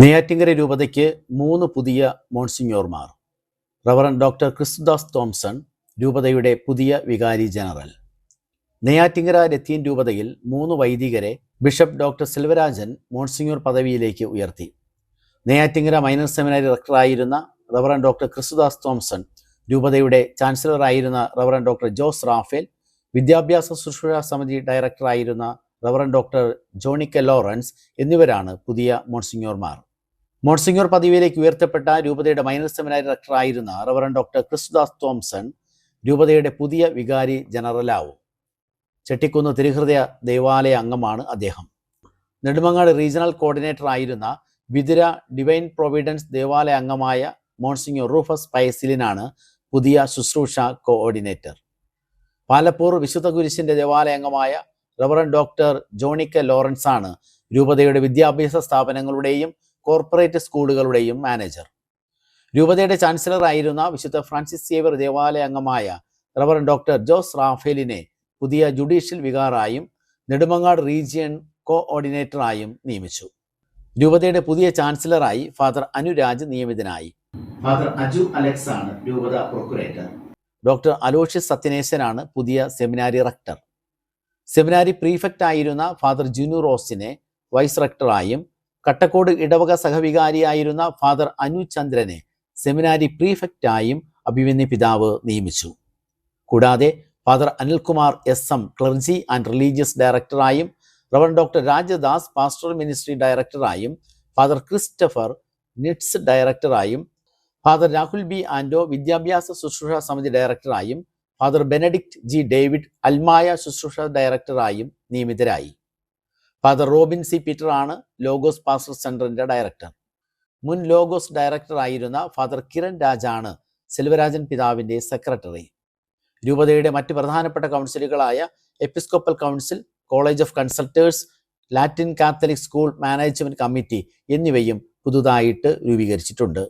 നെയ്യാറ്റിങ്കര രൂപതയ്ക്ക് മൂന്ന് പുതിയ മോൺസിഞ്ഞോർമാർ റവറൻ ഡോക്ടർ ക്രിസ്തുദാസ് തോംസൺ രൂപതയുടെ പുതിയ വികാരി ജനറൽ. നെയ്യാറ്റിങ്കര ലത്തീൻ രൂപതയിൽ മൂന്ന് വൈദികരെ ബിഷപ്പ് ഡോക്ടർ സെൽവരാജൻ മോൺസിഞ്ഞോർ പദവിയിലേക്ക് ഉയർത്തി. നെയ്യാറ്റിങ്കര മൈനർ സെമിനാരി റക്ടറായിരുന്ന റവറൻ ഡോക്ടർ ക്രിസ്തുദാസ് തോംസൺ രൂപതയുടെ ചാൻസലറായിരുന്ന റവറൻ ഡോക്ടർ ജോസ് റാഫേൽ വിദ്യാഭ്യാസ ശുശ്രൂഷ സമിതി ഡയറക്ടറായിരുന്ന റവറൻ ഡോക്ടർ ജോണിക്ക ലോറൻസ് എന്നിവരാണ് പുതിയ മോൺസിഞ്ഞോർമാർ മോൺസിഞ്ഞോർ പദവിയിലേക്ക് ഉയർത്തപ്പെട്ട രൂപതയുടെ മൈനർ സെമിനാരി ഡയറക്ടറായിരുന്ന റവറൻ ഡോക്ടർ ക്രിസ്തുദാസ് തോംസൺ രൂപതയുടെ പുതിയ വികാരി ജനറലാവും ചെട്ടിക്കുന്ന് തിരുഹൃദയ ദേവാലയ അംഗമാണ് അദ്ദേഹം. നെടുമങ്ങാട് റീജിയണൽ കോർഡിനേറ്റർ ആയിരുന്ന വിതുര ഡിവൈൻ പ്രൊവിഡൻസ് ദേവാലയ അംഗമായ മോൺസിഞ്ഞോർ റൂഫസ് പയസിലിനാണ് പുതിയ ശുശ്രൂഷ കോർഡിനേറ്റർ പാലപ്പൂർ വിശുദ്ധ കുരിശിന്റെ ദേവാലയ അംഗമായ റവറൻ ഡോക്ടർ ജോണിക്ക ലോറൻസ് ആണ് രൂപതയുടെ വിദ്യാഭ്യാസ സ്ഥാപനങ്ങളുടെയും കോർപ്പറേറ്റ് സ്കൂളുകളുടെയും മാനേജർ രൂപതയുടെ ചാൻസലർ ആയിരുന്ന വിശുദ്ധ ഫ്രാൻസിസ് സേവർ ദേവാലയ അംഗമായ റവർ ഡോക്ടർ ജോസ് റാഫേലിനെ പുതിയ ജുഡീഷ്യൽ വികാറായും നെടുമങ്ങാട് റീജിയൻ കോഓർഡിനേറ്ററായും നിയമിച്ചു. രൂപതയുടെ പുതിയ ചാൻസലറായി ഫാദർ അനുരാജ് നിയമിതനായി. ഫാദർ അജു അലക്സ് ആണ് രൂപത പ്രൊക്കുറേറ്റർ ഡോക്ടർ അലോഷ്യസ് സത്യനേശനാണ് പുതിയ സെമിനാരി റക്ടർ സെമിനാരി പ്രീഫെക്റ്റ് ആയിരുന്ന ഫാദർ ജുനു റോസിനെ വൈസ് റക്ടറായും കട്ടക്കോട് ഇടവക സഹവികാരിയായിരുന്ന ഫാദർ അനു ചന്ദ്രനെ സെമിനാരി പ്രീഫെക്റ്റായും അഭിമന്യ പിതാവ് നിയമിച്ചു. കൂടാതെ father Anilkumar S M clergy and religious ഡയറക്ടറായും reverend doctor Rajadas pastor ministry ഡയറക്ടറായും father Christopher nits ഡയറക്ടറായും ഫാദർ രാഹുൽ ബി ആൻഡോ വിദ്യാഭ്യാസ ശുശ്രൂഷ സമിതി ഡയറക്ടറായും ഫാദർ ബെനഡിക്റ്റ് ജി ഡേവിഡ് അൽമായ ശുശ്രൂഷ ഡയറക്ടറായും നിയമിതരായി. ഫാദർ റോബിൻ സി പീറ്റർ ആണ് ലോഗോസ് പാസ്റ്റർ സെന്ററിന്റെ ഡയറക്ടർ മുൻ ലോഗോസ് ഡയറക്ടർ ആയിരുന്ന ഫാദർ കിരൺ രാജാണ് സെൽവരാജൻ പിതാവിന്റെ സെക്രട്ടറി രൂപതയുടെ മറ്റ് പ്രധാനപ്പെട്ട കൗൺസിലുകളായ episcopal council college of consultors Latin Catholic school management committee എന്നിവയും പുതുതായിട്ട് രൂപീകരിച്ചിട്ടുണ്ട്.